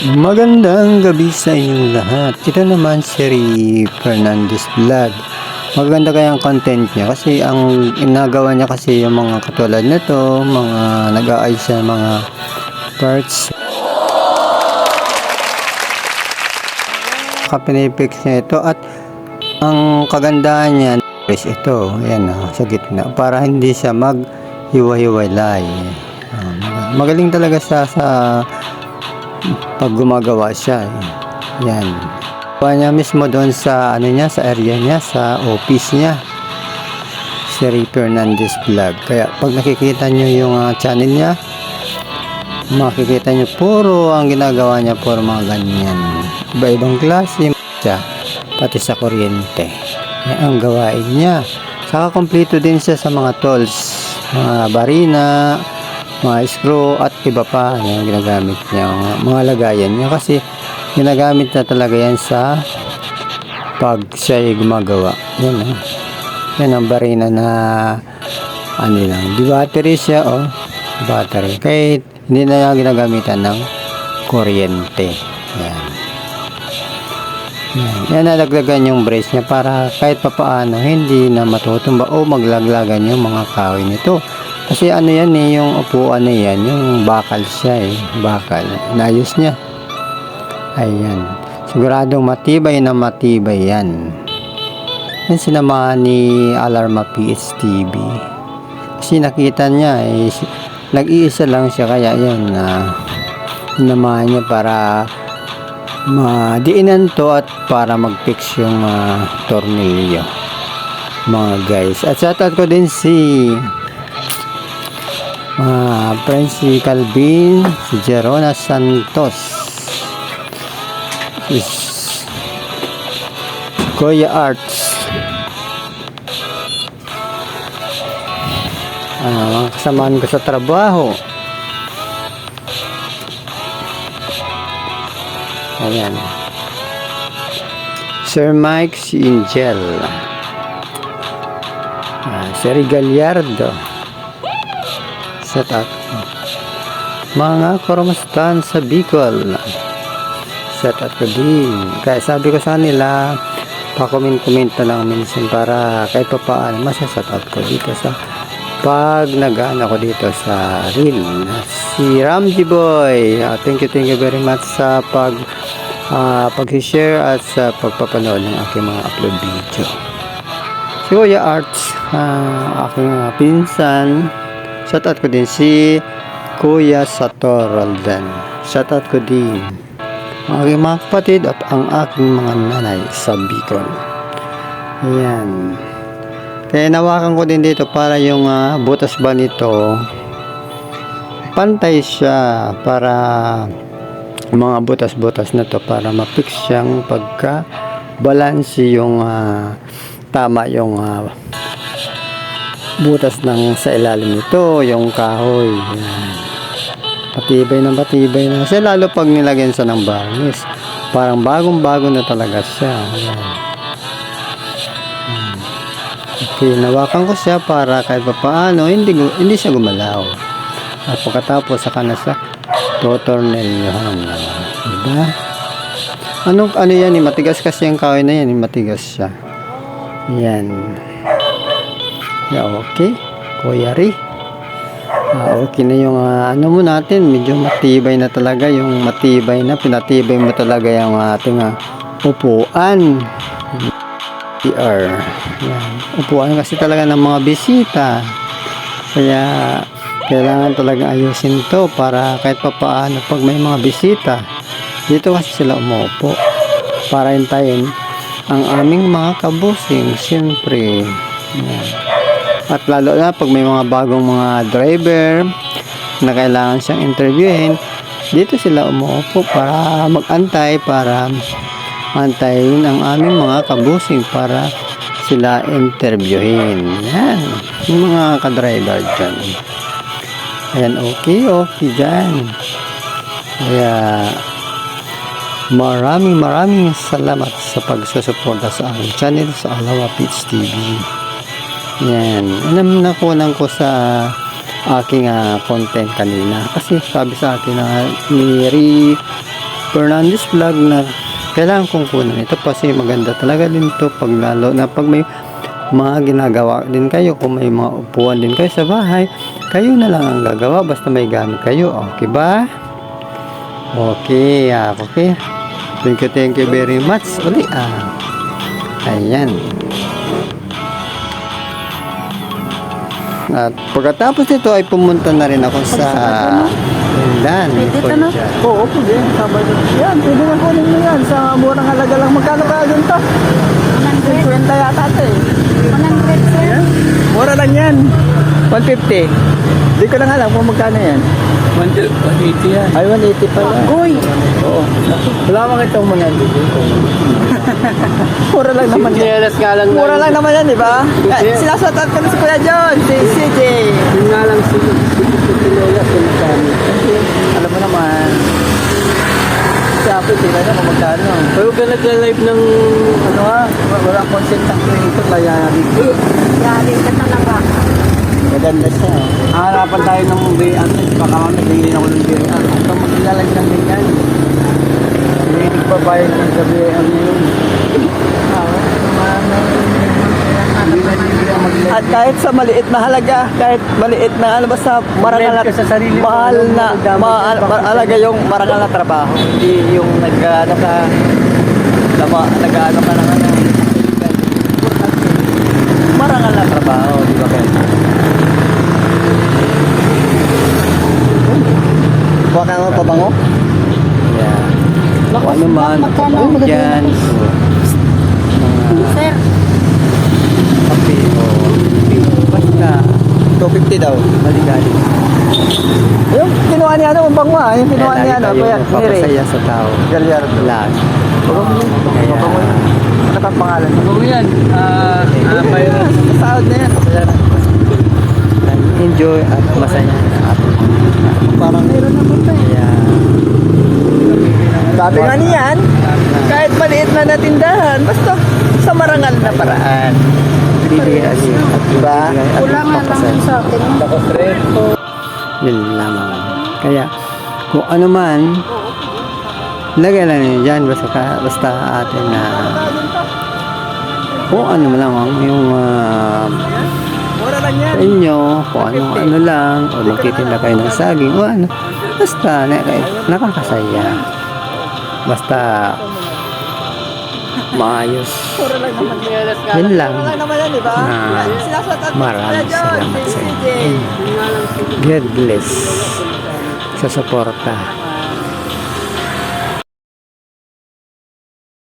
Magandang gabi sa inyong lahat. Ito naman si Ray Fernandez Vlog. Maganda kayang content niya kasi ang inagawa niya kasi yung mga katulad nito, mga nag-aayos sa mga parts. Kapinipix niya ito at ang kagandahan niya is ito, ayan oh, sa gitna para hindi siya mag-hiwa-hiwalay. Ah, mag- magaling talaga siya sa pag gumagawa siya. eh. Yan. Gawa niya mismo doon sa ano niya, sa area niya, sa office niya. Si Ray Fernandez Vlog. Kaya pag nakikita niyo yung ah, channel niya, makikita niyo puro ang ginagawa niya puro mga ganyan. Iba-ibang klase siya, pati sa kuryente. Yan ang gawain niya. Saka kompleto din siya sa mga tools, mga barina, mga screw at iba pa yung ginagamit niya mga, lagayan niya. Kasi ginagamit na talaga yan sa pag siya ay gumagawa. Yan oh. yan ang barina na ano lang di battery siya oh. Battery. Kahit hindi na yan ginagamitan ng kuryente. Yan. Yan, yan nalaglagan yung brace niya para kahit papaano hindi na matutumba o maglaglagan yung mga kahoy nito kasi ano yan eh, yung upuan na yan, yung bakal siya eh, bakal. Inayos niya. Ayan. Siguradong matibay na matibay yan. Yan sinamahan ni Alarma PHTV. Kasi nakita niya eh, nag-iisa lang siya kaya yan na sinamahan niya para madiinan to at para mag-fix yung ah, tornilyo mga guys. At shoutout ko din si Ah, friend si Calvin, si Jerona Santos. Is Goya Arts. Ah, kasamaan ko sa trabaho. Ayan. Sir Mike si Angel. Ah, Sir Gallardo. Set up. Mga koromastan sa Bicol. Up ko din. Kaya sabi ko sa kanila, pa-comment-comment na lang minsan para kahit pa paano masaset up ko dito sa pag nagaan ako dito sa reel. Si Ramji Boy, ah, thank you, thank you very much sa pag ah, pag-share at sa pagpapanood ng aking mga upload video. Si Kuya Arts, ah, aking pinsan, Shoutout ko din si Kuya Sator Roldan. Shoutout ko din ang aking mga kapatid at ang aking mga nanay sa Bicol. Ayan. Kaya nawakan ko din dito para yung ah, butas ba nito pantay siya para mga butas-butas na to para ma-fix siyang pagka balanse yung ah, tama yung ah, butas ng sa ilalim nito, yung kahoy. Yan. Patibay na patibay na. Kasi lalo pag nilagyan sa ng varnish, parang bagong-bago na talaga siya. Yan. Hmm. Okay, nawakan ko siya para kahit pa paano, hindi, hindi siya gumalaw. At pagkatapos, saka na sa totornelyohan. Diba? Ano, ano yan, eh, matigas kasi yung kahoy na yan, eh, matigas siya. Yan. Yeah, okay. Kuya Ri. Ah, okay na yung ah, ano mo natin. Medyo matibay na talaga. Yung matibay na. Pinatibay mo talaga yung ating ah, upuan. PR. Yan. Upuan kasi talaga ng mga bisita. Kaya kailangan talaga ayusin to para kahit pa paano pag may mga bisita. Dito kasi sila umupo. Para hintayin ang aming mga kabusing. Siyempre. Yan. At lalo na pag may mga bagong mga driver na kailangan siyang interviewin, dito sila umuupo para mag-antay para antayin ang aming mga kabusing para sila interviewin. Yan. Yung mga ka-driver dyan. Ayan, okay, okay dyan. Kaya, maraming maraming salamat sa pagsusuporta sa aming channel sa Alawa Pitch TV. Yan. Alam nakunan ko sa aking ah, content kanina. Kasi sabi sa akin na ni Ri Fernandez Vlog na kailangan kong kunin ito kasi maganda talaga din to pag lalo na pag may mga ginagawa din kayo kung may mga upuan din kayo sa bahay kayo na lang ang gagawa basta may gamit kayo. Okay ba? Okay ah, okay. Thank you thank you very much. Uli ah. Ayan at pagkatapos nito ay pumunta na rin ako sa Tindan ni Pwede ka na? Oo, pwede. Sabado. Yan, pwede na kunin mo yan. Sa murang halaga lang. Magkano kaya din to? 100. 50 yata ito eh. 100, sir. Mura lang yan. 150. Hindi ko lang alam kung magkano yan. 180 yan. Ay, 180 pala. Goy. Oo. Wala mang itong mga Mura lang naman yan. nga lang Mura lang naman yan, di ba? Eh, Sinasatan ko na si Kuya John, si CJ. Yun nga lang si si Lola sinasabi. Alam mo naman. Sa akin, tira na kung magkano. Pero ka nagla-live ng Ano ha? Walang consent ang creator kaya Yari ka talaga. Maganda siya. Haharapan tayo ng BM. Baka kami bigyan ako ng BM. Ito maglalag ng ganyan. May nagbabayad ng sa BM na yun. At kahit sa maliit na halaga, kahit maliit na ano basta marangal na, sa sarili mo, mahal na, mahal, pa. mahalaga yung marangal na trabaho. Hindi yung nag-ano ka, lama, nag-ano ka ng ano. Marangal na trabaho, di ba Ken? Kuha ka naman pabango? Yeah. Kung man, Magkano? yan. Sir, kape o basta 250 daw. maligalig. Yung kinuha niya ano, ang bango ah. Yung kinuha niya ano, kuya, ni Ray. Papasaya sa tao. Gallardo. Lahat. Kaya, ano ka pangalan? Ano yan? Ah, Sa sahod na yan. enjoy at masaya at Parang meron na punta kaya Sabi nga niyan, kahit maliit na natindahan, basta sa marangal na paraan. bibigay at Diba? kulangan lang sa akin. yun lamang kaya kung ano man lagay lang yun dyan basta, basta atin na kung ano man lang ang yung lang yan. sa inyo kung ano ano lang o magtitinda kayo ng saging o ano basta na, nakakasaya basta maayos Mura lang naman. yun lang Mura lang naman yan, di ba? Sinasatan maraming salamat sa inyo. God bless sa suporta